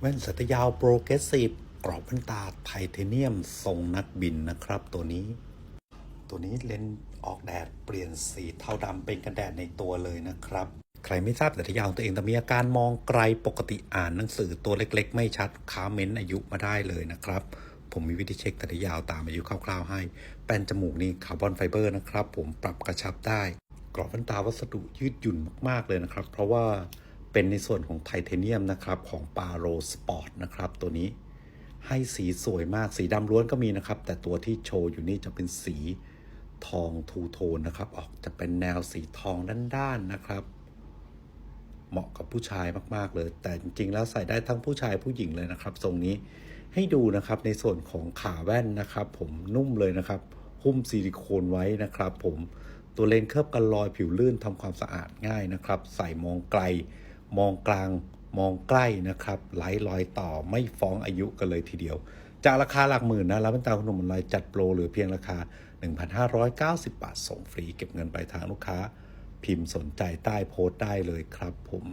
แว่นสัตยาวโปรเกรสซีฟกรอบแว่นตาไทเทเนียมทรงนักบินนะครับ ตัวนี้ ตัวนี้เลนส์ออกแดดเปลี่ยนสีเทาดำเป็นกันแดดในตัวเลยนะครับ ใครไม่ทราบสัตยาวของตัวเองแต่มีอาการมองไกลปกติอ่านหนังสือตัวเล็กๆ ไม่ชัดค้าเม้นอายุมาได้เลยนะครับ ผมมีวิธีเช็คสัตยาวตามอายุคร่าวๆให้ แป้นจมูกนี่คาร์บอนไฟเบอร์นะครับ ผมปรับกระชับได้ กรอบแว่นตาวัสดุยืดหยุ่นมากๆเลยนะครับ เพราะว่า เป็นในส่วนของไทเทเนียมนะครับของปาโรสปอร์ตนะครับตัวนี้ให้สีสวยมากสีดำล้วนก็มีนะครับ แต่ตัวที่โชว์อยู่นี่จะเป็นสีทองทูโทนนะครับ ออกจะเป็นแนวสีทองด้านๆนะครับ เหมาะกับผู้ชายมากๆเลย แต่จริงๆแล้วใส่ได้ทั้งผู้ชายผู้หญิงเลยนะครับ ทรงนี้ให้ดูนะครับในส่วนของขาแว่นนะครับ ผมนุ่มเลยนะครับ หุ้มซิลิโคนไว้นะครับ ผมตัวเลนส์เคลือบกันรอยผิวลื่นทำความสะอาดง่ายนะครับ ใส่มองไกล มองกลางมองใกล้นะครับไหลลอยต่อไม่ฟ้องอายุกันเลยทีเดียว จากราคาหลักหมื่นนะแล้วเป็นตาขนมมันลอยจัดโปรเหรือเพียงราคา 1,590 บาทส่งฟรี เก็บเงินปลายทางลูกค้า พิมพ์สนใจใต้โพสต์ได้เลยครับผม